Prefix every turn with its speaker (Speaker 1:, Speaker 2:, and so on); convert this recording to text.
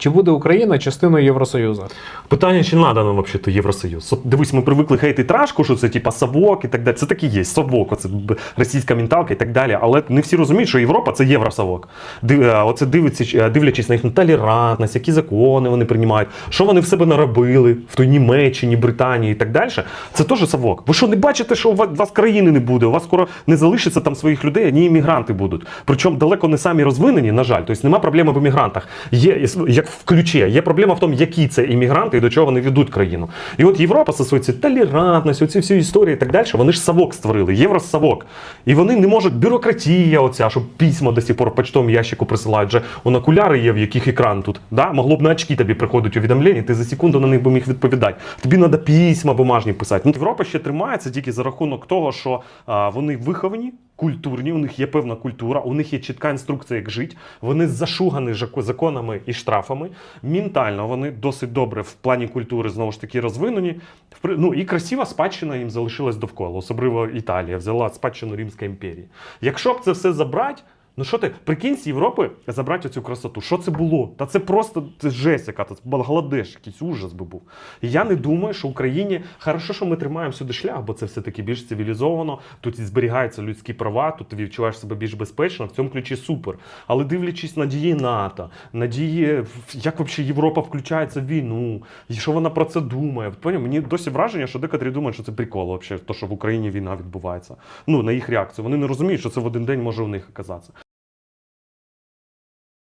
Speaker 1: Чи буде Україна частиною Євросоюзу?
Speaker 2: Питання, чи треба нам взагалі Євросоюз? От дивись, ми привикли хейти трашку, що це типа совок і так далі. Це так і є, совок, оце російська менталка і так далі. Але не всі розуміють, що Європа це євросовок. Е, Оце дивиться, е, дивлячись на їхню толерантність, які закони вони приймають, що вони в себе наробили в той Німеччині, Британії і так далі. Це теж совок. Ви що не бачите, що у вас, країни не буде? У вас скоро не залишиться там своїх людей, одні іммігранти будуть. Причому далеко не самі розвинені, на жаль. Тобто нема проблеми в іммігрантах. Є як в ключі. Є проблема в тому, які це іммігранти і до чого вони ведуть країну. І от Європа цією толерантністю, оці всі історії і так далі, вони ж совок створили, євросовок. І вони не можуть, бюрократія оця, щоб письма до сих пор в почтовому ящику присилають. Вже он окуляри є, в яких екран тут. Да? Могло б на очки тобі приходить увідомлення, ти за секунду на них би міг відповідати. Тобі треба письма бумажні писати. Ну, Європа ще тримається тільки за рахунок того, що а, вони виховані. Культурні, у них є певна культура, у них є чітка інструкція, як жити. Вони зашугані законами і штрафами. Ментально вони досить добре в плані культури знову ж таки розвинені. Ну і красива спадщина їм залишилась довкола, особливо Італія взяла спадщину Римської імперії. Якщо б це все забрати. Ну що ти, прикинь з Європи забрати цю красоту. Що це було? Та це просто це жесть, яка це Бангладеш, якийсь ужас би був. І я не думаю, що в Україні хорошо, що ми тримаємо сюди шлях, бо це все-таки більш цивілізовано. Тут і зберігаються людські права, тут ти відчуваєш себе більш безпечно. В цьому ключі супер. Але дивлячись на дії НАТО, на дії, як взагалі Європа включається в війну, і що вона про це думає. Поняв? Мені досі враження, що декотрі думають, що це прикол, взагалі, то, що в Україні війна відбувається. Ну, на їх реакцію. Вони не розуміють, що це в один день може у них оказатися.